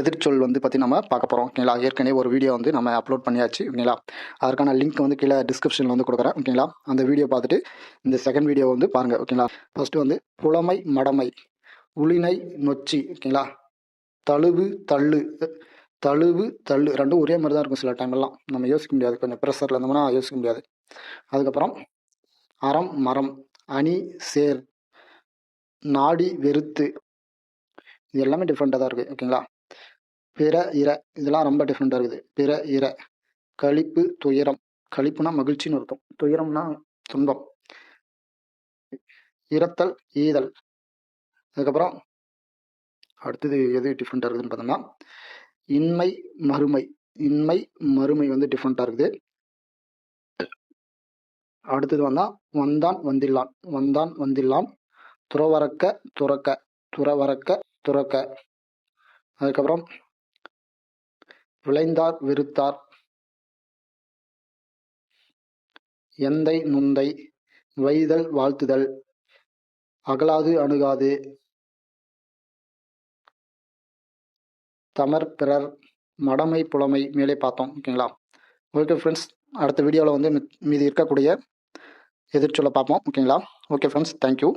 எதிர்ச்சொல் வந்து பற்றி நம்ம பார்க்க போகிறோம் ஓகேங்களா? ஏற்கனவே ஒரு வீடியோ வந்து நம்ம அப்லோட் பண்ணியாச்சு ஓகேங்களா? அதற்கான லிங்க் வந்து கீழே டிஸ்கிரிப்ஷனில் வந்து கொடுக்குறேன் ஓகேங்களா? அந்த வீடியோ பார்த்துட்டு இந்த செகண்ட் வீடியோ வந்து பாருங்கள் ஓகேங்களா? ஃபஸ்ட்டு வந்து புலமை மடமை உளினை நொச்சி ஓகேங்களா? தழுவு தள்ளு தழுவு தள்ளு ரெண்டும் ஒரே மாதிரி தான் இருக்கும் சில டைம்லாம் நம்ம யோசிக்க முடியாது. கொஞ்சம் ப்ரெஷரில் இருந்தோம்னா யோசிக்க முடியாது. அதுக்கப்புறம் அறம் மரம் அணி சேர் நாடி வெறுத்து. இது எல்லாமே டிஃப்ரெண்ட்டாக தான் இருக்குது ஓகேங்களா? பிற இர இதெல்லாம் ரொம்ப டிஃப்ரெண்ட்டாக இருக்குது. பிற இர கழிப்பு துயரம். கழிப்புனா மகிழ்ச்சின்னு அர்த்தம். துயரம்னா துன்பம். இரத்தல் ஈதல். அதுக்கப்புறம் அடுத்தது எது டிஃப்ரெண்ட்டாக இருக்குதுன்னு பார்த்தோம்னா இன்மை மறுமை. இன்மை மறுமை வந்து டிஃப்ரெண்ட்டாக இருக்குது. அடுத்தது வந்தா வந்தான் வந்தில்லான். வந்தான் வந்தில்லான். துறவறக்க துறக்க. துறவறக்க துறக்க. அதுக்கப்புறம் விளைந்தார் விருத்தார் எந்தை நுந்தை வைதல் வாழ்த்துதல். அகலாது அணுகாது. தமர் பிறர் மடமை புலமை மேலே பார்த்தோம் ஓகேங்களா? ஓகே ஃப்ரெண்ட்ஸ் அடுத்த வீடியோவில் வந்து மீதி இருக்கக்கூடிய எதிர்ச்சொல்லை பார்ப்போம் ஓகேங்களா? Okay friends thank you